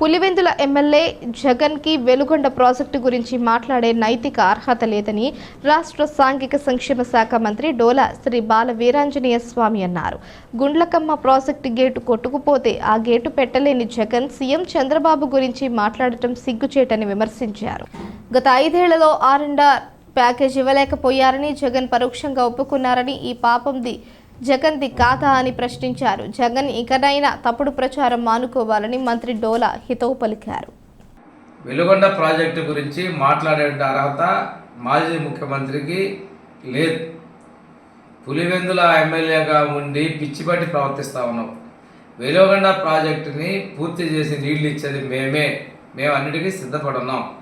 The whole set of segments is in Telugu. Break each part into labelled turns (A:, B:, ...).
A: పులివెందుల ఎమ్మెల్యే జగన్కి వెలుగొండ ప్రాజెక్టు గురించి మాట్లాడే నైతిక అర్హత లేదని రాష్ట్ర సాంఘిక సంక్షేమ శాఖ మంత్రి డోలా శ్రీ బాల వీరాంజనేయ స్వామి అన్నారు. గుండ్లకమ్మ ప్రాజెక్టు గేటు కొట్టుకుపోతే ఆ గేటు పెట్టలేని జగన్ సీఎం చంద్రబాబు గురించి మాట్లాడటం సిగ్గుచేటని విమర్శించారు. గత ఐదేళ్ళలో ఆర్ అండ్ ఆర్ ప్యాకేజ్ ఇవ్వలేకపోయారని జగన్ పరోక్షంగా ఒప్పుకున్నారని ఈ పాపంది జగన్ది కాదా అని ప్రశ్నించారు. జగన్ ఇకనైనా తప్పుడు ప్రచారం మానుకోవాలని మంత్రి డోలా హితవు పలికారు.
B: వెలుగొండ ప్రాజెక్టు గురించి మాట్లాడే అర్హత మాజీ ముఖ్యమంత్రికి లేదు. పులివెందుల ఎమ్మెల్యేగా ఉండి పిచ్చిపట్టి ప్రవర్తిస్తా ఉన్నాం. వెలుగొండ ప్రాజెక్టుని పూర్తి చేసి నీళ్ళు ఇచ్చేది మేమే. మేము అన్నిటికీ సిద్ధపడున్నాం.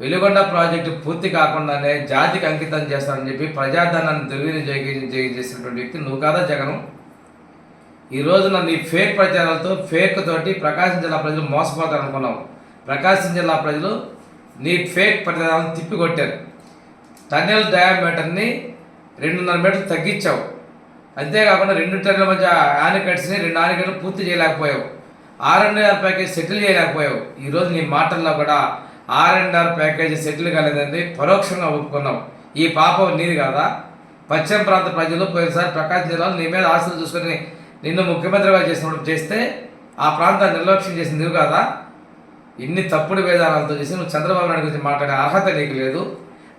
B: వెలుగొండ ప్రాజెక్టు పూర్తి కాకుండానే జాతికి అంకితం చేస్తానని చెప్పి ప్రజాధనాన్ని దుర్వినియోగం చేసినటువంటి వ్యక్తి నువ్వు కాదా జగను. ఈ రోజున నీ ఫేక్ ప్రచారాలతో ఫేక్ తోటి ప్రకాశం జిల్లా ప్రజలు మోసపోతారు అనుకున్నావు. ప్రకాశం జిల్లా ప్రజలు నీ ఫేక్ ప్రచారాలను తిప్పికొట్టారు. టన్నెల్ డయామీటర్ని రెండున్నర మీటర్లు తగ్గించావు. అంతేకాకుండా రెండు టన్నుల మధ్య ఆనికట్స్ని రెండు ఆనికట్లు పూర్తి చేయలేకపోయావు. ఆరు అండ్ ప్యాకేజ్ సెటిల్ చేయలేకపోయావు. ఈరోజు నీ మాటల్లో కూడా R and R package settle కాలేదండి. పరోక్షంగా ఒప్పుకున్నావు ఈ పాపం నీది కాదా? పశ్చిమ ప్రాంత ప్రజలు పోయినసారి ప్రకాశం జిల్లాలో నీ మీద ఆశలు చూసుకొని నిన్ను ముఖ్యమంత్రిగా చేసినప్పుడు చేస్తే ఆ ప్రాంతాన్ని నిర్లక్ష్యం చేసింది నువ్వు కాదా? ఇన్ని తప్పుడు విధానాలతో చేసి నువ్వు చంద్రబాబు నాయుడు గురించి మాట్లాడే అర్హత నీకు లేదు.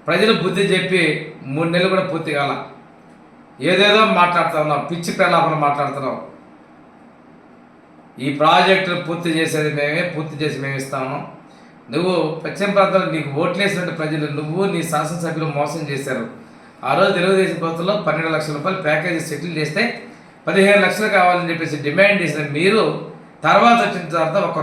B: ప్రజలు బుద్ధి చెప్పి మూడు నెలలు కూడా పూర్తి కాల. ఏదేదో మాట్లాడుతూ ఉన్నావు పిచ్చి ప్రలాపన మాట్లాడుతున్నావు ఈ ప్రాజెక్టును పూర్తి చేసేది మేమే పూర్తి చేసి మేము ఇస్తాము నువ్వు పశ్చిమ ప్రాంతంలో నీకు ఓట్లేసినటువంటి ప్రజలు నువ్వు నీ శాసనసభ్యులు మోసం చేశారు. ఆ రోజు తెలుగుదేశం ప్రభుత్వంలో పన్నెండు లక్షల రూపాయలు ప్యాకేజీ సెటిల్ చేస్తే పదిహేను లక్షలు కావాలని చెప్పేసి డిమాండ్ చేసిన మీరు తర్వాత వచ్చిన తర్వాత ఒక